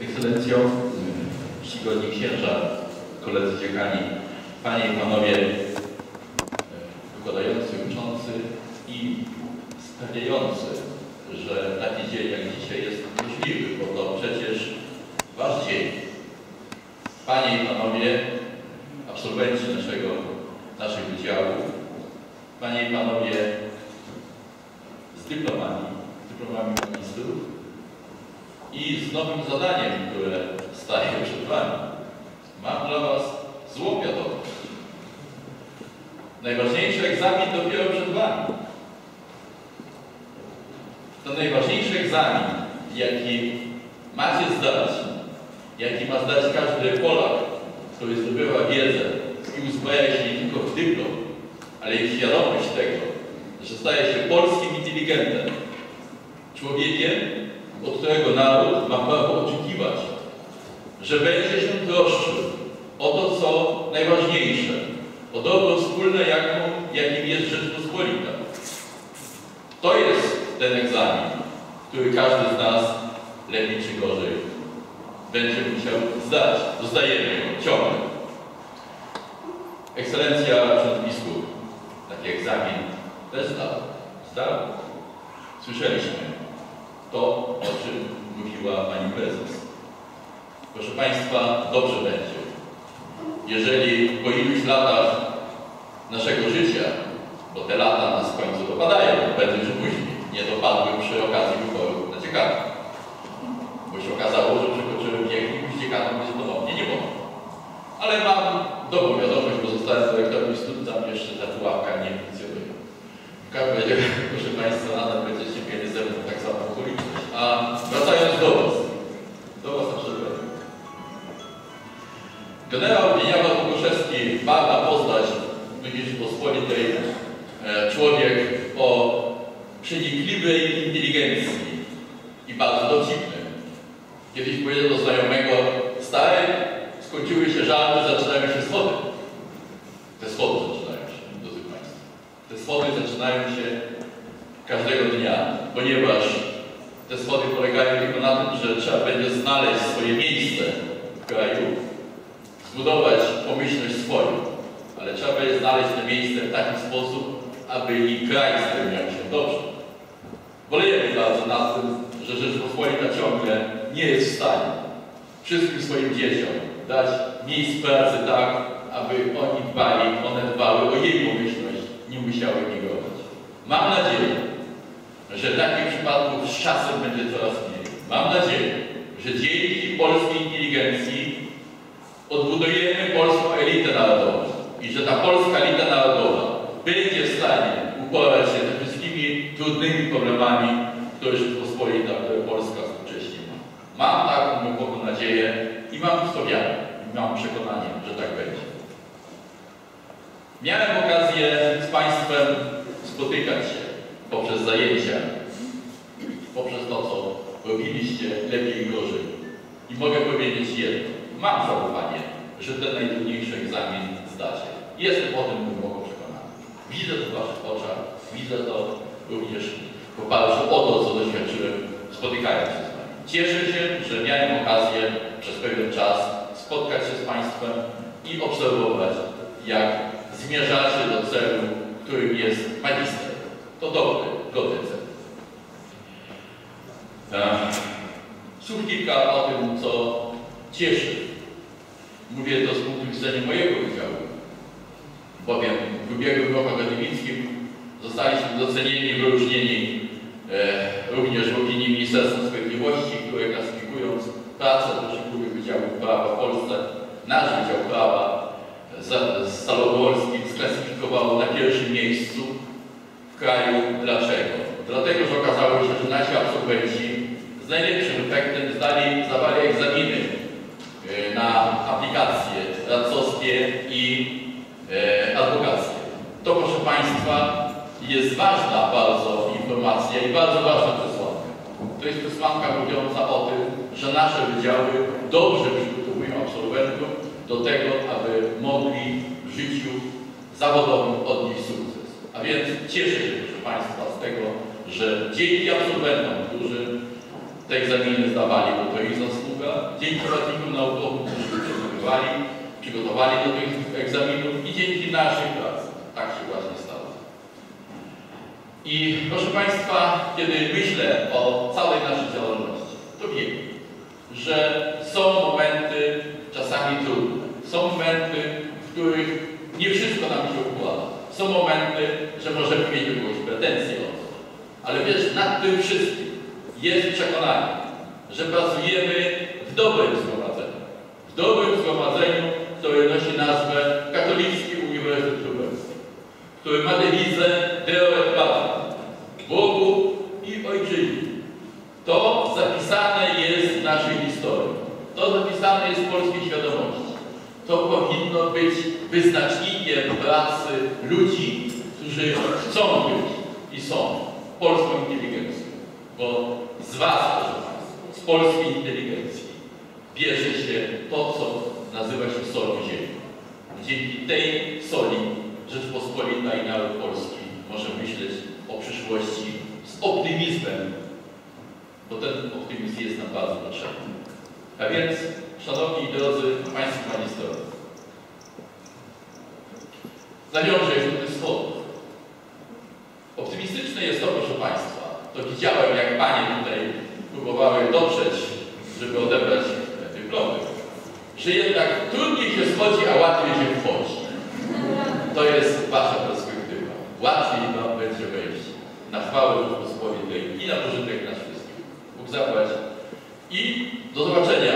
Ekscelencjo, czcigodni księża, koledzy dziekani, Panie i Panowie wykładający, uczący i stawiający, że taki dzień jak dzisiaj jest możliwy, bo to przecież Wasz dzień. Panie i Panowie, absolwenci naszego, naszych wydziałów, Panie i Panowie z dyplomami, dyplomami magistrów i z nowym zadaniem, które staje przed Wami. Mam dla Was złą wiadomość. Najważniejszy egzamin dopiero przed Wami. To najważniejszy egzamin, jaki macie zdać, jaki ma zdać każdy Polak, który zdobywa wiedzę i uzbraja się nie tylko w dyplom, ale i świadomość tego, że staje się polskim inteligentem, człowiekiem, od którego naród ma prawo oczekiwać, że będzie się troszczył o to, co najważniejsze, o dobro wspólne, jaką, jakim jest Rzeczpospolita. To jest ten egzamin, który każdy z nas, lepiej czy gorzej, będzie musiał zdać. Dostajemy go ciągle. Ekscelencja ksiądz taki egzamin też zdał. Zdał. Słyszeliśmy to, o czym mówiła Pani Prezes. Proszę Państwa, dobrze będzie, jeżeli po iluś latach naszego życia, bo te lata nas w końcu dopadają, prędzej czy później, Łukoszewski, barna postać Rzeczypospolitej, e, człowiek o przenikliwej inteligencji i bardzo dowcipny. Kiedyś powiedział do znajomego, stary, skończyły się żarty, zaczynają się schody. Te schody zaczynają się, drodzy Państwo. Te schody zaczynają się każdego dnia, ponieważ te schody polegają tylko na tym, że trzeba będzie znaleźć swoje miejsce w kraju, zbudować pomyślność swoją, ale trzeba będzie znaleźć to miejsce w taki sposób, aby i kraj spełniał się dobrze. Bolejemy bardzo nad tym, że Rzeczpospolita ciągle nie jest w stanie wszystkim swoim dzieciom dać miejsc pracy tak, aby oni dbali, one dbały o jej pomyślność, nie musiały migrować. Mam nadzieję, że takich przypadków z czasem będzie coraz mniej. Mam nadzieję, że dzięki polskiej inteligencji odbudujemy polską elitę narodową i że ta polska elita narodowa będzie w stanie uporać się ze wszystkimi trudnymi problemami, które Rzeczpospolita, które Polska współcześnie ma. Mam taką głęboką nadzieję i mam w i mam przekonanie, że tak będzie. Miałem okazję z Państwem spotykać się poprzez zajęcia, poprzez to, co robiliście lepiej i gorzej. I mogę powiedzieć jedno. Mam zaufanie, że ten najtrudniejszy egzamin zdacie. Jestem o tym głęboko przekonany. Widzę to w Waszych oczach, widzę to również w oparciu o to, co doświadczyłem, spotykając się z Wami. Cieszę się, że miałem okazję przez pewien czas spotkać się z Państwem i obserwować, jak zmierzacie do celu, którym jest magister. To dobry, godny cel. Słów kilka o tym, co cieszy. Mówię to z punktu widzenia mojego wydziału, bowiem w ubiegłym roku akademickim zostaliśmy docenieni wyróżnieni e, również w opinii Ministerstwa Sprawiedliwości, które klasyfikując pracę poszczególnych wydziałów prawa w Polsce, nasz Wydział Prawa z Salowolski sklasyfikowało na pierwszym miejscu w kraju. Dlaczego? Dlatego, że okazało się, że nasi absolwenci z najlepszym efektem zdali, zawali egzaminy e, na aplikacje radcowskie i e, adwokackie. To, proszę Państwa, jest ważna bardzo informacja i bardzo ważna przesłanka. To jest przesłanka mówiąca o tym, że nasze wydziały dobrze przygotowują absolwentów do tego, aby mogli w życiu zawodowym odnieść sukces. A więc cieszę się, proszę Państwa, z tego, że dzięki absolwentom, którzy te egzaminy zdawali, bo to ich zasługa. Dzięki pracownikom naukowym, którzy przygotowywali, przygotowali do tych egzaminów i dzięki naszej pracy. Tak się właśnie stało. I proszę Państwa, kiedy myślę o całej naszej działalności, to wiem, że są momenty czasami trudne. Są momenty, w których nie wszystko nam się układa. Są momenty, że możemy mieć jakąś pretensję o to. Ale wiesz, nad tym wszystkim jest przekonanie, że pracujemy w dobrym zgromadzeniu. W dobrym zgromadzeniu, które nosi nazwę Katolicki Uniwersytet który ma dewizę Deo et Bogu i Ojczyźnie. To zapisane jest w naszej historii. To zapisane jest w polskiej świadomości. To powinno być wyznacznikiem pracy ludzi, którzy chcą być i są polską inteligencją. Bo z Was, proszę Państwa, z polskiej inteligencji bierze się to, co nazywa się solą ziemi. Dzięki tej soli Rzeczpospolita i naród polski może myśleć o przyszłości z optymizmem, bo ten optymizm jest nam bardzo potrzebny. A więc, Szanowni i drodzy Państwo Magisterowie, nawiążę jeszcze do tych. Optymistyczne jest to, proszę Państwa, to widziałem, jak Panie tutaj próbowały dotrzeć, żeby odebrać dyplomy, że jednak trudniej się schodzi, a łatwiej się wchodzi. To jest Wasza perspektywa. Łatwiej Wam będzie wejść na chwałę Rzeczypospolitej i na pożytek nas wszystkich. Bóg zapłać. I do zobaczenia